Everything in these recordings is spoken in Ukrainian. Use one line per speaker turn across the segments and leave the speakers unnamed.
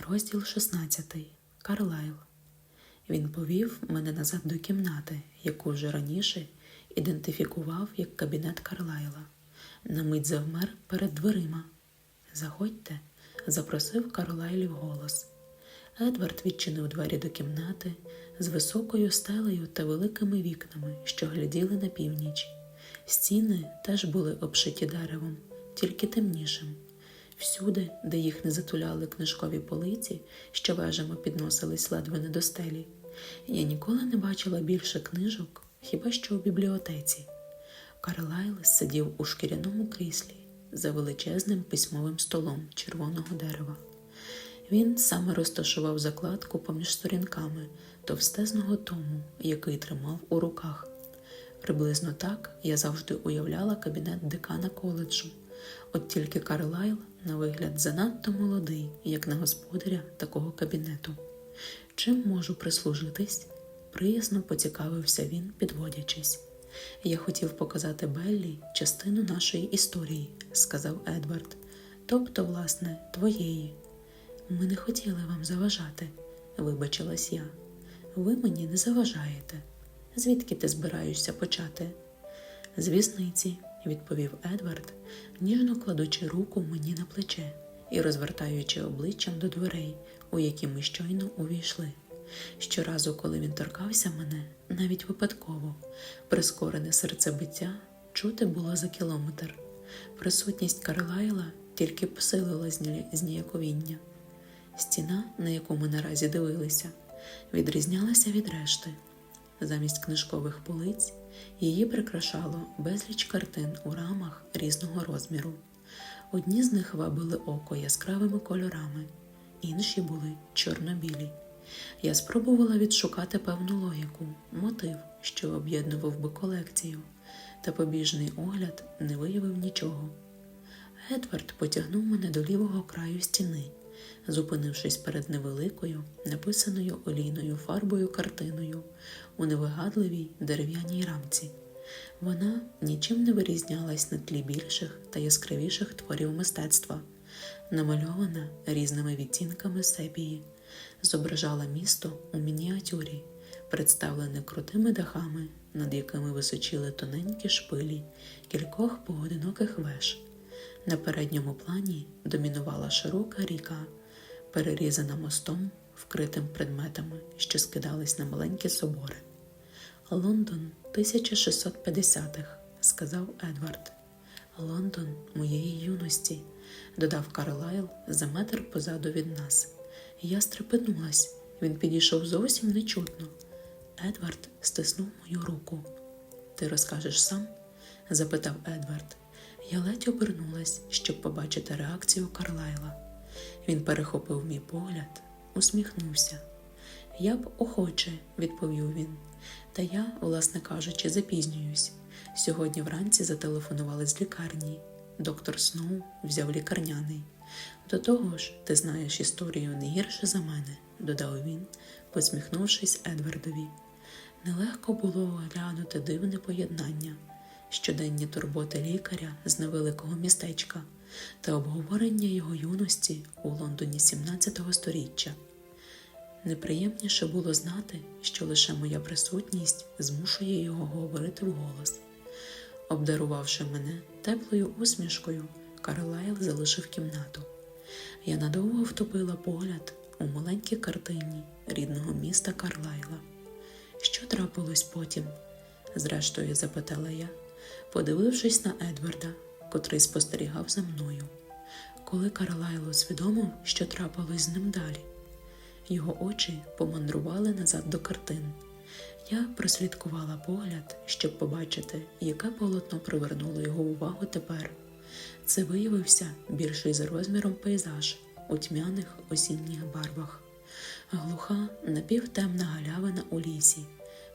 Розділ 16. Карлайл. Він повів мене назад до кімнати, яку вже раніше ідентифікував як кабінет Карлайла. На мить завмер перед дверима. Заходьте, запросив Карлайлів голос. Едвард відчинив двері до кімнати з високою стелею та великими вікнами, що гляділи на північ. Стіни теж були обшиті деревом, тільки темнішим. Всюди, де їх не затуляли книжкові полиці, що вежами підносились ледве не до стелі, я ніколи не бачила більше книжок, хіба що у бібліотеці. Карлайл сидів у шкіряному кріслі за величезним письмовим столом червоного дерева. Він саме розташував закладку поміж сторінками товстезного тому, який тримав у руках. Приблизно так я завжди уявляла кабінет декана коледжу. От тільки Карлайл, на вигляд, занадто молодий, як на господаря такого кабінету. Чим можу прислужитись? Приязно поцікавився він, підводячись. Я хотів показати Беллі частину нашої історії, сказав Едвард. Тобто, власне, твоєї. Ми не хотіли вам заважати, вибачилась я. Ви мені не заважаєте. Звідки ти збираєшся почати? З вісниці, відповів Едвард, ніжно кладучи руку мені на плече і розвертаючи обличчям до дверей, у які ми щойно увійшли. Щоразу, коли він торкався мене, навіть випадково, прискорене серцебиття чути було за кілометр. Присутність Карлайла тільки посилила зніяковіння. Стіна, на яку ми наразі дивилися, відрізнялася від решти. Замість книжкових полиць її прикрашало безліч картин у рамах різного розміру. Одні з них вабили око яскравими кольорами, інші були чорно-білі. Я спробувала відшукати певну логіку, мотив, що об'єднував би колекцію, та побіжний огляд не виявив нічого. Едвард потягнув мене до лівого краю стіни, зупинившись перед невеликою, написаною олійною фарбою картиною у невигадливій дерев'яній рамці. Вона нічим не вирізнялась на тлі більших та яскравіших творів мистецтва, намальована різними відтінками сепії, зображала місто у мініатюрі, представлене крутими дахами, над якими височили тоненькі шпилі кількох поодиноких веж. На передньому плані домінувала широка ріка, перерізана мостом, вкритим предметами, що скидались на маленькі собори. Лондон 1650-х, сказав Едвард. Лондон моєї юності, додав Карлайл за метр позаду від нас. Я стрепенулась, він підійшов зовсім нечутно. Едвард стиснув мою руку. Ти розкажеш сам? запитав Едвард. Я ледь обернулась, щоб побачити реакцію Карлайла. Він перехопив мій погляд, усміхнувся. Я б охоче, відповів він. Та я, власне кажучи, запізнююсь. Сьогодні вранці зателефонували з лікарні. Доктор Сноу взяв лікарняний. До того ж, ти знаєш історію не гірше за мене, додав він, посміхнувшись Едвардові. Нелегко було оглянути дивне поєднання, щоденні турботи лікаря з невеликого містечка та обговорення його юності у Лондоні 17 століття. Неприємніше було знати, що лише моя присутність змушує його говорити вголос. Обдарувавши мене теплою усмішкою, Карлайл залишив кімнату. Я надовго втопила погляд у маленькій картині рідного міста Карлайла. Що трапилось потім? зрештою запитала я, подивившись на Едварда, котрий спостерігав за мною. Коли Карлайло усвідомив, що трапилось з ним далі. Його очі помандрували назад до картин. Я прослідкувала погляд, щоб побачити, яке полотно привернуло його увагу тепер. Це виявився більший за розміром пейзаж у тьмяних осінніх барвах, глуха напівтемна галявина у лісі.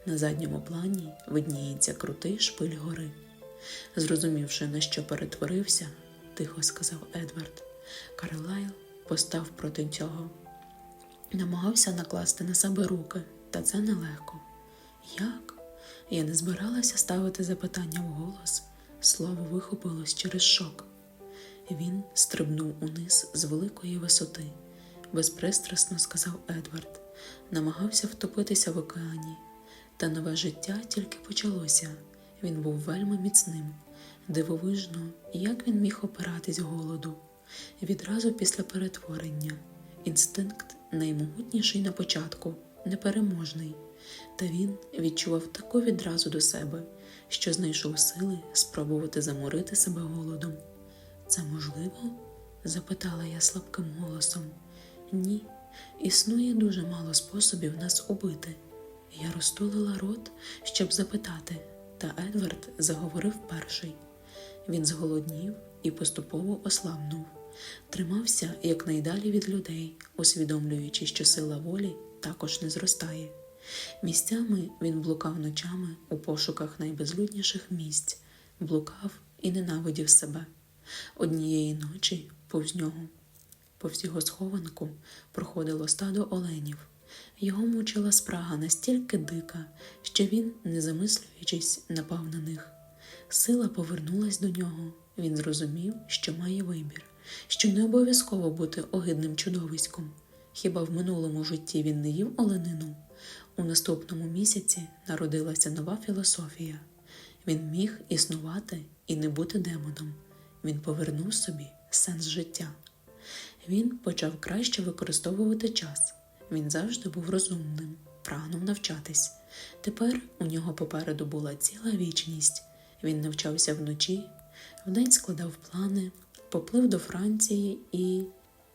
На задньому плані видніється крутий шпиль гори. Зрозумівши, на що перетворився, тихо сказав Едвард. Карлайл постав проти цього. Намагався накласти на себе руки, та це нелегко. Як? Я не збиралася ставити запитання вголос. Слово вихопилось через шок. Він стрибнув униз з великої висоти, безпристрасно сказав Едвард, намагався втопитися в океані. Та нове життя тільки почалося. Він був вельми міцним, дивовижно, як він міг опиратись голоду. Відразу після перетворення. Інстинкт наймогутніший на початку, непереможний. Та він відчував таку відразу до себе, що знайшов сили спробувати заморити себе голодом. Це можливо? запитала я слабким голосом. Ні, існує дуже мало способів нас убити. Я розтулила рот, щоб запитати, та Едвард заговорив перший. Він зголоднів і поступово ослабнув, тримався якнайдалі від людей, усвідомлюючи, що сила волі також не зростає. Місцями він блукав ночами у пошуках найбезлюдніших місць, блукав і ненавидів себе. Однієї ночі повз нього, повз його схованку, проходило стадо оленів. Його мучила спрага настільки дика, що він, не замислюючись, напав на них. Сила повернулась до нього. Він зрозумів, що має вибір, що не обов'язково бути огидним чудовиськом. Хіба в минулому житті він не їв оленину? У наступному місяці народилася нова філософія. Він міг існувати і не бути демоном. Він повернув собі сенс життя. Він почав краще використовувати час. Він завжди був розумним, прагнув навчатись. Тепер у нього попереду була ціла вічність. Він навчався вночі, вдень складав плани, поплив до Франції і.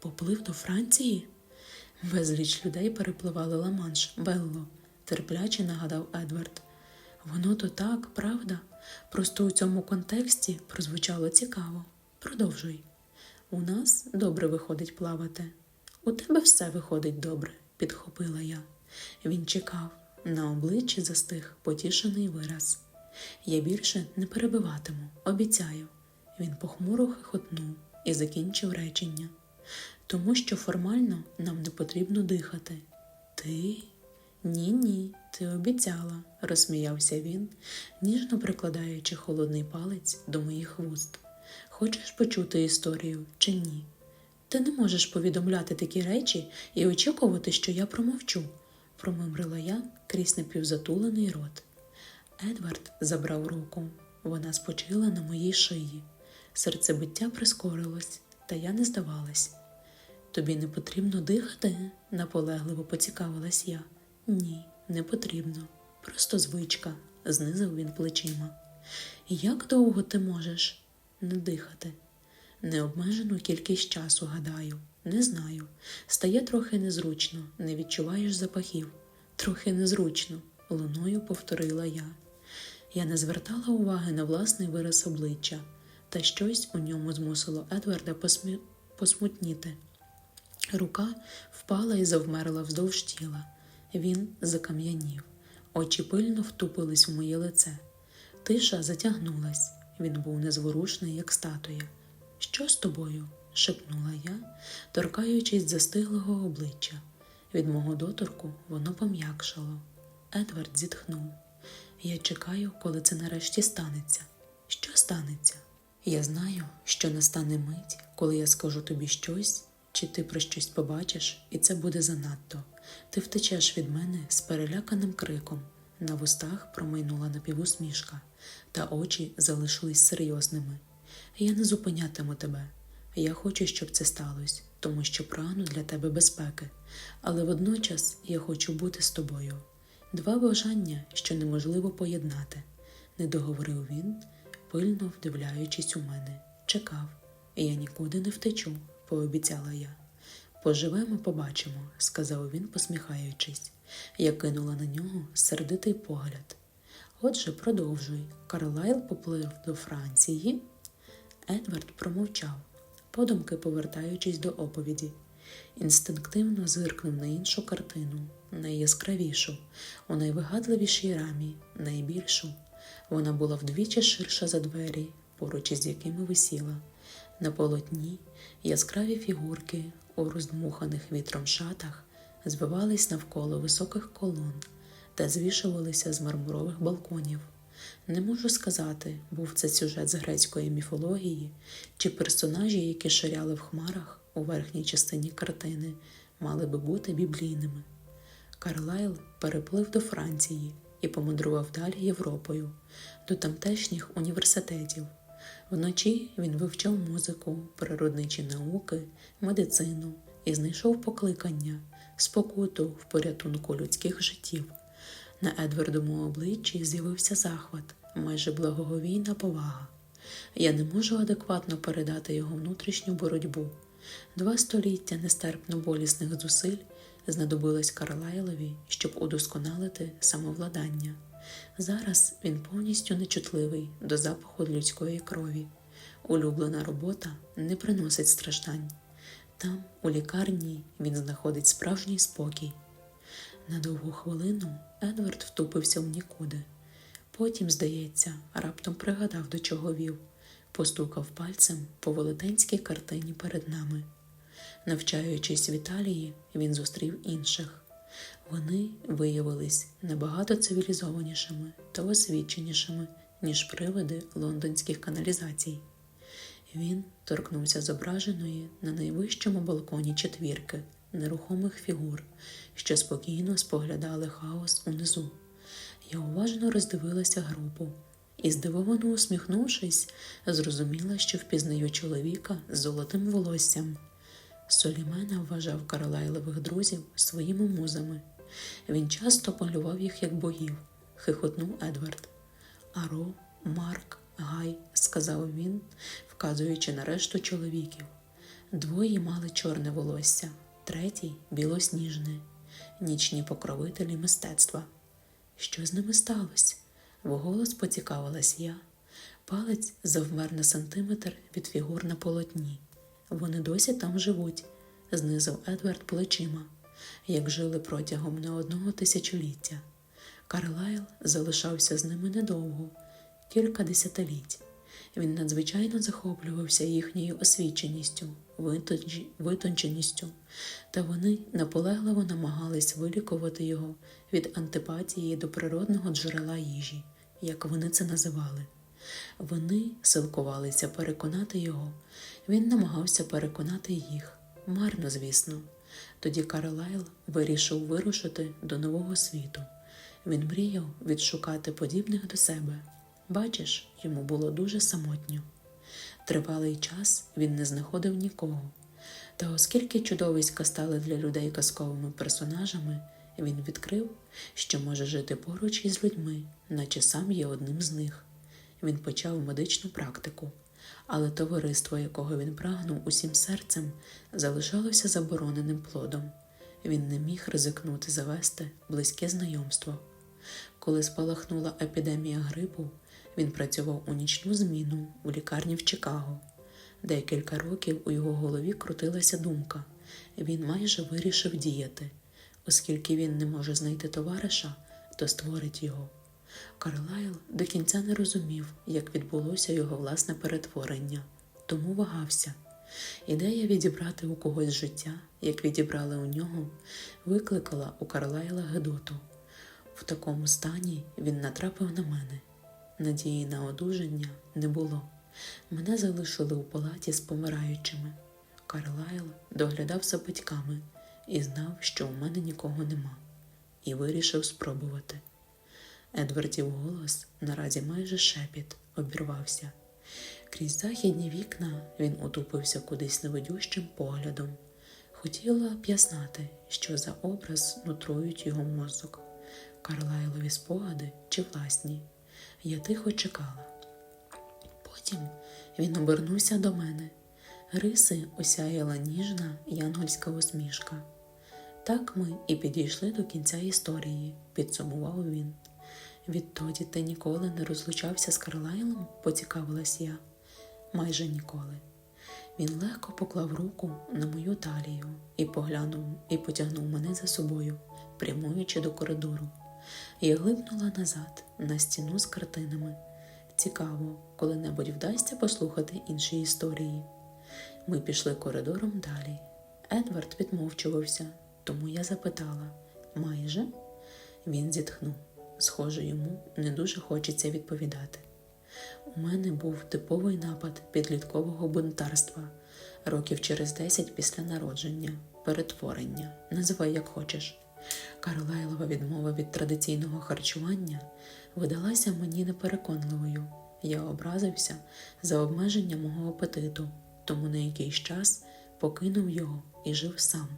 Поплив до Франції? Безліч людей перепливали Ла-Манш, Белло, терпляче нагадав Едвард. Воно то так, правда? Просто у цьому контексті прозвучало цікаво. Продовжуй. У нас добре виходить плавати. У тебе все виходить добре, підхопила я. Він чекав, на обличчі застиг потішений вираз. Я більше не перебиватиму, обіцяю. Він похмуро хихотнув і закінчив речення. Тому що формально нам не потрібно дихати. Ти? Ні, ні, ти обіцяла, розсміявся він, ніжно прикладаючи холодний палець до моїх вуст. Хочеш почути історію чи ні? Ти не можеш повідомляти такі речі і очікувати, що я промовчу, промимрила я крізь напівзатулений рот. Едвард забрав руку. Вона спочила на моїй шиї. Серцебиття прискорилось, та я не здавалась. Тобі не потрібно дихати? наполегливо поцікавилась я. Ні, не потрібно. Просто звичка, знизив він плечима. Як довго ти можеш не дихати? Необмежену кількість часу, гадаю, не знаю. Стає трохи незручно, не відчуваєш запахів. Трохи незручно, луною повторила я. Я не звертала уваги на власний вираз обличчя, та щось у ньому змусило Едварда посмі... посмутніти. Рука впала і завмерла вздовж тіла. Він закам'янів, очі пильно втупились в моє лице. Тиша затягнулась, він був незворушний, як статуя. Що з тобою? шепнула я, торкаючись застиглого обличчя. Від мого доторку воно пом'якшало. Едвард зітхнув. Я чекаю, коли це нарешті станеться. Що станеться? Я знаю, що настане мить, коли я скажу тобі щось, чи ти про щось побачиш, і це буде занадто. Ти втечеш від мене з переляканим криком. На вустах промайнула напівусмішка, та очі залишились серйозними. Я не зупинятиму тебе. Я хочу, щоб це сталося, тому що прагну для тебе безпеки, але водночас я хочу бути з тобою. Два бажання, що неможливо поєднати, не договорив він, пильно вдивляючись у мене. Чекав, я нікуди не втечу, пообіцяла я. Поживемо, побачимо, сказав він, посміхаючись. Я кинула на нього сердитий погляд. Отже, продовжуй. Карлайл поплив до Франції. Едвард промовчав, подумки повертаючись до оповіді. Інстинктивно зиркнув на іншу картину, найяскравішу, у найвигадливішій рамі, найбільшу. Вона була вдвічі ширша за двері, поруч із якими висіла. На полотні яскраві фігурки у роздмуханих вітром шатах збивались навколо високих колон та звішувалися з мармурових балконів. Не можу сказати, був це сюжет з грецької міфології чи персонажі, які ширяли в хмарах у верхній частині картини, мали би бути біблійними. Карлайл переплив до Франції і помандрував далі Європою, до тамтешніх університетів. Вночі він вивчав музику, природничі науки, медицину і знайшов покликання, спокуту в порятунку людських життів. На Едвардовому обличчі з'явився захват, майже благоговійна повага. Я не можу адекватно передати його внутрішню боротьбу. Два століття нестерпно болісних зусиль знадобилось Карлайлові, щоб удосконалити самовладання. Зараз він повністю нечутливий до запаху людської крові. Улюблена робота не приносить страждань. Там, у лікарні, він знаходить справжній спокій. На довгу хвилину Едвард втупився в нікуди. Потім, здається, раптом пригадав, до чого вів, постукав пальцем по велетенській картині перед нами. Навчаючись в Італії, він зустрів інших. Вони виявились набагато цивілізованішими та освіченішими, ніж привиди лондонських каналізацій. Він торкнувся зображеної на найвищому балконі четвірки нерухомих фігур, що спокійно споглядали хаос унизу. Я уважно роздивилася групу і, здивовано усміхнувшись, зрозуміла, що впізнаю чоловіка з золотим волоссям. Солімена вважав Каролайлових друзів своїми музами. Він часто малював їх як богів, хихотнув Едвард. Аро, Марк, Гай, сказав він, вказуючи на решту чоловіків. Двоє мали чорне волосся, третій білосніжне, нічні покровителі мистецтва. Що з ними сталося? Вголос поцікавилась я. Палець завмер на сантиметр від фігур на полотні. Вони досі там живуть, знизав Едвард плечима, як жили протягом не одного тисячоліття. Карлайл залишався з ними недовго, кілька десятиліть. Він надзвичайно захоплювався їхньою освіченістю, витонченістю, та вони наполегливо намагались вилікувати його від антипатії до природного джерела їжі, як вони це називали. Вони силкувалися переконати його, він намагався переконати їх. Марно, звісно. Тоді Карлайл вирішив вирушити до нового світу. Він мріяв відшукати подібних до себе. Бачиш, йому було дуже самотньо. Тривалий час він не знаходив нікого. Та оскільки чудовиська стали для людей казковими персонажами, він відкрив, що може жити поруч із людьми, наче сам є одним з них. Він почав медичну практику, але товариство, якого він прагнув усім серцем, залишалося забороненим плодом. Він не міг ризикнути завести близьке знайомство. Коли спалахнула епідемія грипу, він працював у нічну зміну у лікарні в Чикаго. Декілька років у його голові крутилася думка. Він майже вирішив діяти. Оскільки він не може знайти товариша, то створить його. Карлайл до кінця не розумів, як відбулося його власне перетворення, тому вагався. Ідея відібрати у когось життя, як відібрали у нього, викликала у Карлайла Гедоту. В такому стані він натрапив на мене. Надії на одужання не було. Мене залишили у палаті з помираючими. Карлайл доглядав за батьками і знав, що у мене нікого нема, і вирішив спробувати. Едвардів голос наразі майже шепіт обірвався. Крізь західні вікна він утупився кудись невидющим поглядом. Хотіла б я знати, що за образ нутрують його мозок, Карлайлові спогади чи власні. Я тихо чекала. Потім він обернувся до мене. Риси осяяла ніжна янгольська усмішка. Так ми і підійшли до кінця історії, підсумував він. Відтоді ти ніколи не розлучався з Карлайлом, поцікавилась я. Майже ніколи. Він легко поклав руку на мою талію і поглянув і потягнув мене за собою, прямуючи до коридору. Я глибнула назад на стіну з картинами. Цікаво, коли-небудь вдасться послухати інші історії. Ми пішли коридором далі. Едвард відмовчувався, тому я запитала майже? Він зітхнув. Схоже, йому не дуже хочеться відповідати. У мене був типовий напад підліткового бунтарства років через десять після народження. перетворення, називай як хочеш. Карлайлова відмова від традиційного харчування видалася мені непереконливою. Я образився за обмеження мого апетиту, тому на якийсь час покинув його і жив сам.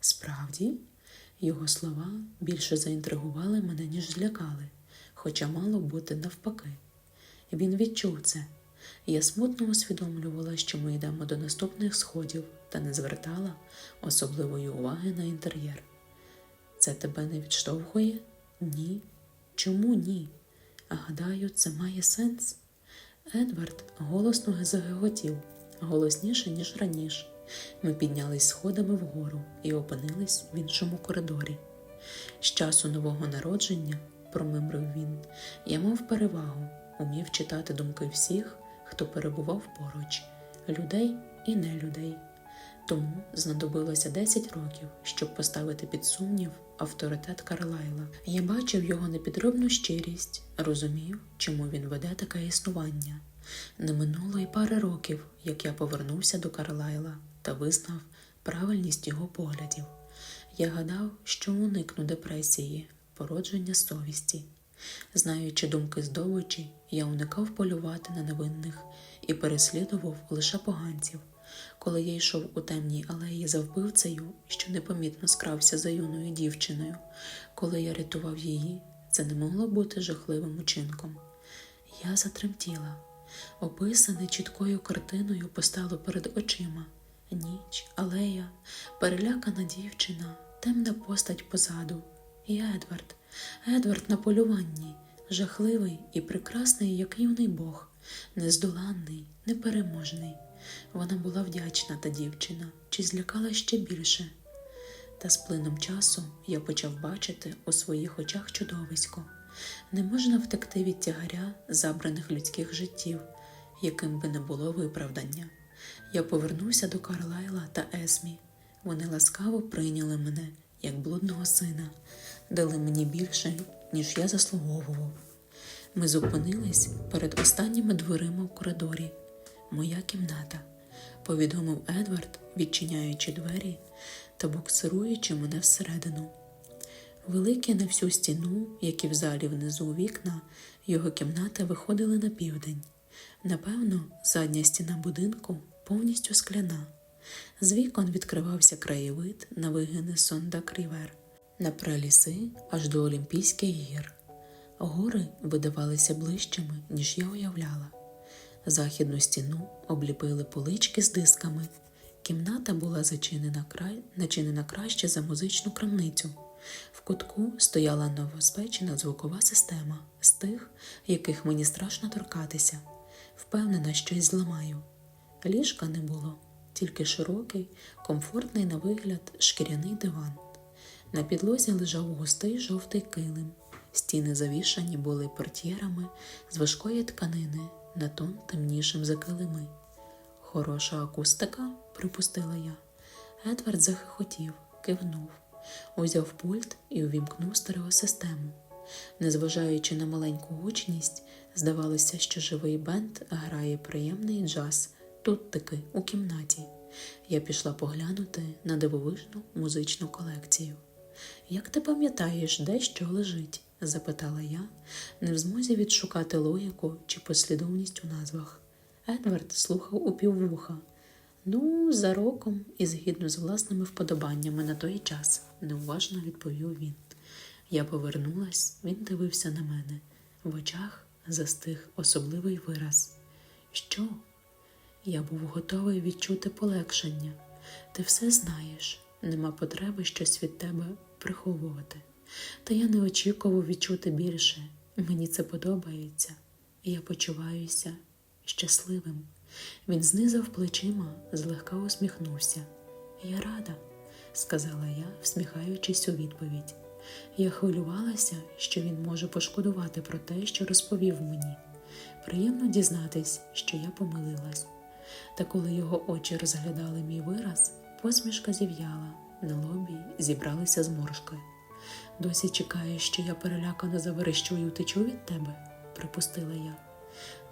Справді, його слова більше заінтригували мене, ніж злякали, хоча мало бути навпаки. Він відчув це. Я смутно усвідомлювала, що ми йдемо до наступних сходів та не звертала особливої уваги на інтер'єр. Це тебе не відштовхує? Ні. Чому ні? Гадаю, це має сенс. Едвард голосно загиготів, голосніше, ніж раніше. Ми піднялись сходами вгору і опинились в іншому коридорі. З часу нового народження, промимрив він, я мав перевагу, умів читати думки всіх, хто перебував поруч, людей і нелюдей. Тому знадобилося 10 років, щоб поставити під сумнів авторитет Карлайла. Я бачив його непідробну щирість, розумів, чому він веде таке існування. Не минуло й пари років, як я повернувся до Карлайла та визнав правильність його поглядів. Я гадав, що уникну депресії, породження совісті. Знаючи думки здобичі, я уникав полювати на невинних і переслідував лише поганців. Коли я йшов у темній алеї за вбивцею, що непомітно скрався за юною дівчиною, коли я рятував її, це не могло бути жахливим учинком. Я затремтіла. Описане чіткою картиною постало перед очима. Ніч, алея, перелякана дівчина, темна постать позаду. І Едвард, Едвард на полюванні, жахливий і прекрасний, як юний Бог, нездоланний, непереможний. Вона була вдячна та дівчина, чи злякала ще більше. Та з плином часу я почав бачити у своїх очах чудовисько. Не можна втекти від тягаря забраних людських життів, яким би не було виправдання. Я повернувся до Карлайла та Есмі. Вони ласкаво прийняли мене як блудного сина, дали мені більше, ніж я заслуговував. Ми зупинились перед останніми дверима в коридорі. Моя кімната, повідомив Едвард, відчиняючи двері та буксируючи мене всередину. Великі на всю стіну, як і в залі внизу вікна, його кімната виходили на південь. Напевно, задня стіна будинку повністю скляна. З вікон відкривався краєвид на вигини Сондак-Рівер, на праліси аж до Олімпійських гір. Гори видавалися ближчими, ніж я уявляла. Західну стіну обліпили полички з дисками. Кімната була зачинена начинена краще за музичну крамницю. В кутку стояла новоспечена звукова система з тих, яких мені страшно торкатися. Впевнена, щось зламаю. Ліжка не було, тільки широкий, комфортний на вигляд шкіряний диван. На підлозі лежав густий жовтий килим. Стіни завішані були портьєрами з важкої тканини на тон темнішим за килими. Хороша акустика, припустила я. Едвард захихотів, кивнув, узяв пульт і увімкнув стереосистему. Незважаючи на маленьку гучність, здавалося, що живий бенд грає приємний джаз тут таки у кімнаті. Я пішла поглянути на дивовижну музичну колекцію. Як ти пам'ятаєш, де що лежить? Запитала я, не в змозі відшукати логіку чи послідовність у назвах. Едвард слухав у піввуха. Ну, за роком і згідно з власними вподобаннями на той час, неуважно відповів він. Я повернулась, він дивився на мене. В очах застиг особливий вираз. Що? Я був готовий відчути полегшення. Ти все знаєш, нема потреби щось від тебе приховувати. Та я не очікував відчути більше. Мені це подобається, і я почуваюся щасливим. Він знизав плечима, злегка усміхнувся. Я рада, сказала я, всміхаючись у відповідь. Я хвилювалася, що він може пошкодувати про те, що розповів мені. Приємно дізнатись, що я помилилась. Та коли його очі розглядали мій вираз, посмішка зів'яла, на лобі зібралися зморшки. Досі чекаєш, що я перелякано заверещу і утечу від тебе, припустила я.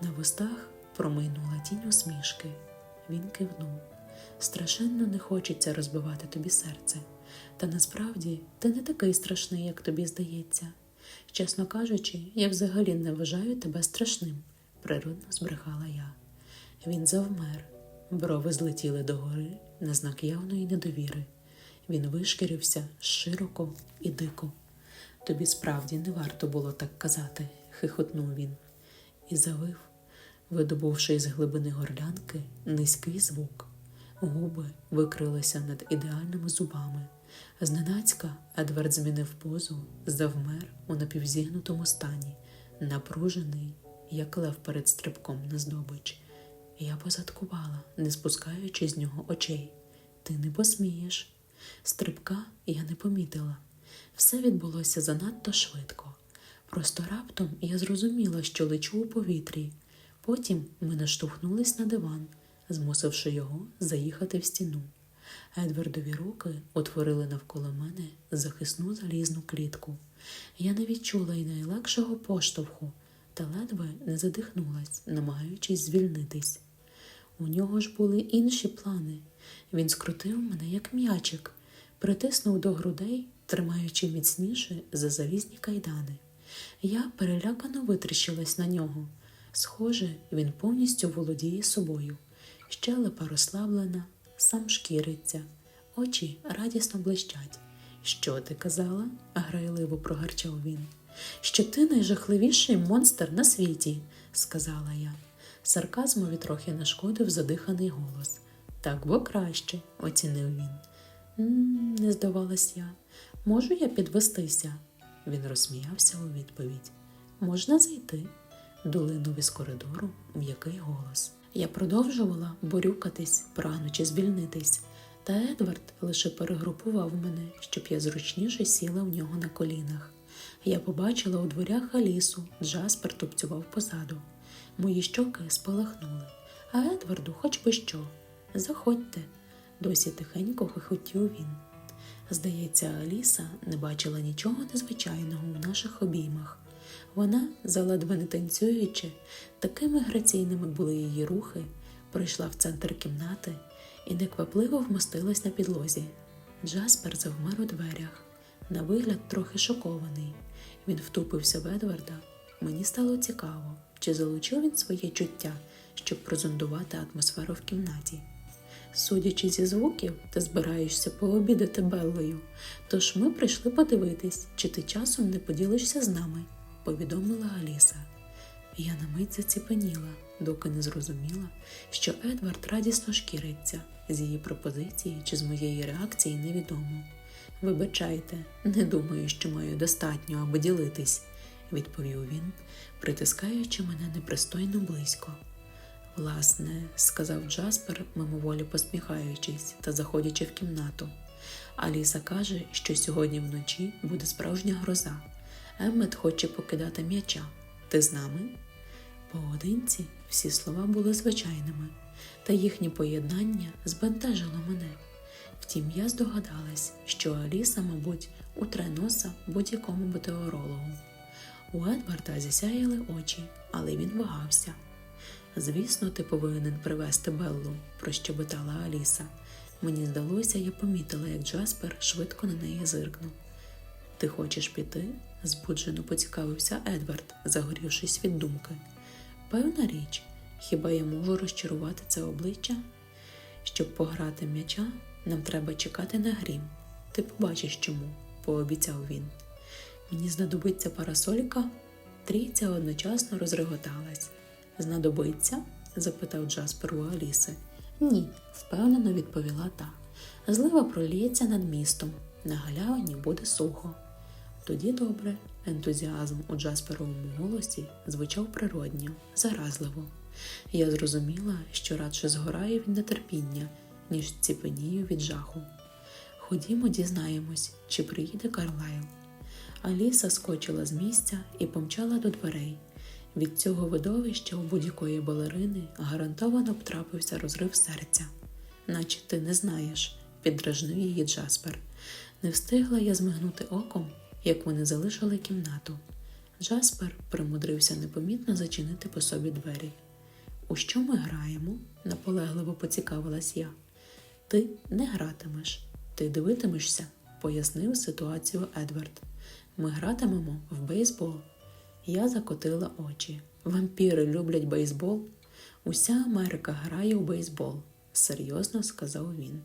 На вустах промайнула тінь усмішки. Він кивнув. Страшенно не хочеться розбивати тобі серце. Та насправді ти не такий страшний, як тобі здається. Чесно кажучи, я взагалі не вважаю тебе страшним, природно збрехала я. Він завмер, брови злетіли догори на знак явної недовіри. Він вишкірився широко і дико. Тобі справді не варто було так казати, хихотнув він і завив, видобувши із глибини горлянки низький звук. Губи викрилися над ідеальними зубами. Зненацька Едвард змінив позу, завмер у напівзігнутому стані, напружений, як лев перед стрибком на здобич. Я позадкувала, не спускаючи з нього очей. Ти не посмієш. Стрибка я не помітила. Все відбулося занадто швидко. Просто раптом я зрозуміла, що лечу у повітрі. Потім ми наштовхнулись на диван, змусивши його заїхати в стіну. Едвардові руки утворили навколо мене захисну залізну клітку. Я не відчула й найлегшого поштовху та ледве не задихнулась, намагаючись звільнитись. У нього ж були інші плани. Він скрутив мене як м'ячик, притиснув до грудей, тримаючи міцніше за залізні кайдани. Я перелякано витріщилась на нього. Схоже, він повністю володіє собою. Щелепа розслаблена, сам шкіриться, очі радісно блищать. Що ти казала? грайливо прогарчав він. Що ти найжахливіший монстр на світі, сказала я. Сарказмові трохи нашкодив задиханий голос. Так бо краще, оцінив він. «М, Не здавалась я. Можу я підвестися? Він розсміявся у відповідь. Можна зайти? долинув із коридору м'який голос. Я продовжувала борюкатись, прагнучи звільнитись, та Едвард лише перегрупував мене, щоб я зручніше сіла в нього на колінах. Я побачила у дверях Алісу, Джаспер тупцював позаду. Мої щоки спалахнули, а Едварду хоч би що. Заходьте, досі тихенько хихотів він. Здається, Аліса не бачила нічого незвичайного у наших обіймах. Вона, заледве не танцюючи, такими граційними були її рухи, прийшла в центр кімнати і неквапливо вмостилась на підлозі. Джаспер завмер у дверях, на вигляд трохи шокований. Він втупився в Едварда. Мені стало цікаво, чи залучив він своє чуття, щоб прозондувати атмосферу в кімнаті. Судячи зі звуків, ти збираєшся пообідати Беллою, тож ми прийшли подивитись, чи ти часом не поділишся з нами, повідомила Аліса. Я на мить заціпеніла, доки не зрозуміла, що Едвард радісно шкіриться з її пропозиції чи з моєї реакції невідомо. Вибачайте, не думаю, що маю достатньо, аби ділитись, відповів він, притискаючи мене непристойно близько. Власне, сказав Джаспер, мимоволі посміхаючись та заходячи в кімнату. Аліса каже, що сьогодні вночі буде справжня гроза. Еммет хоче покидати м'яча. Ти з нами? Поодинці всі слова були звичайними, та їхнє поєднання збентежило мене. Втім, я здогадалась, що Аліса, мабуть, утре носа будь-якому метеорологу. У Едварда засяяли очі, але він вагався. Звісно, ти повинен привезти Беллу, прощебетала Аліса. Мені здалося, я помітила, як Джаспер швидко на неї зиркнув. Ти хочеш піти? збуджено поцікавився Едвард, загорівшись від думки. Певна річ, хіба я можу розчарувати це обличчя? Щоб пограти м'яча, нам треба чекати на грім. Ти побачиш чому, пообіцяв він. Мені знадобиться парасолька. Трійця одночасно розреготалась. Знадобиться? запитав Джаспер у Аліси. Ні, впевнено відповіла та. Злива проліється над містом, на галявині буде сухо. Тоді добре, ентузіазм у Джасперовому голосі звучав природньо, заразливо. Я зрозуміла, що радше згорає від нетерпіння, ніж ціпенію від жаху. Ходімо, дізнаємось, чи приїде Карлайл. Аліса скочила з місця і помчала до дверей. Від цього видовища у будь-якої балерини гарантовано б трапився розрив серця. Наче ти не знаєш, піддражнив її Джаспер. Не встигла я змигнути оком, як вони залишили кімнату. Джаспер примудрився непомітно зачинити по собі двері. У що ми граємо? наполегливо поцікавилась я. Ти не гратимеш, ти дивитимешся, пояснив ситуацію Едвард. Ми гратимемо в бейсбол. Я закотила очі. Вампіри люблять бейсбол. Уся Америка грає у бейсбол, серйозно сказав він.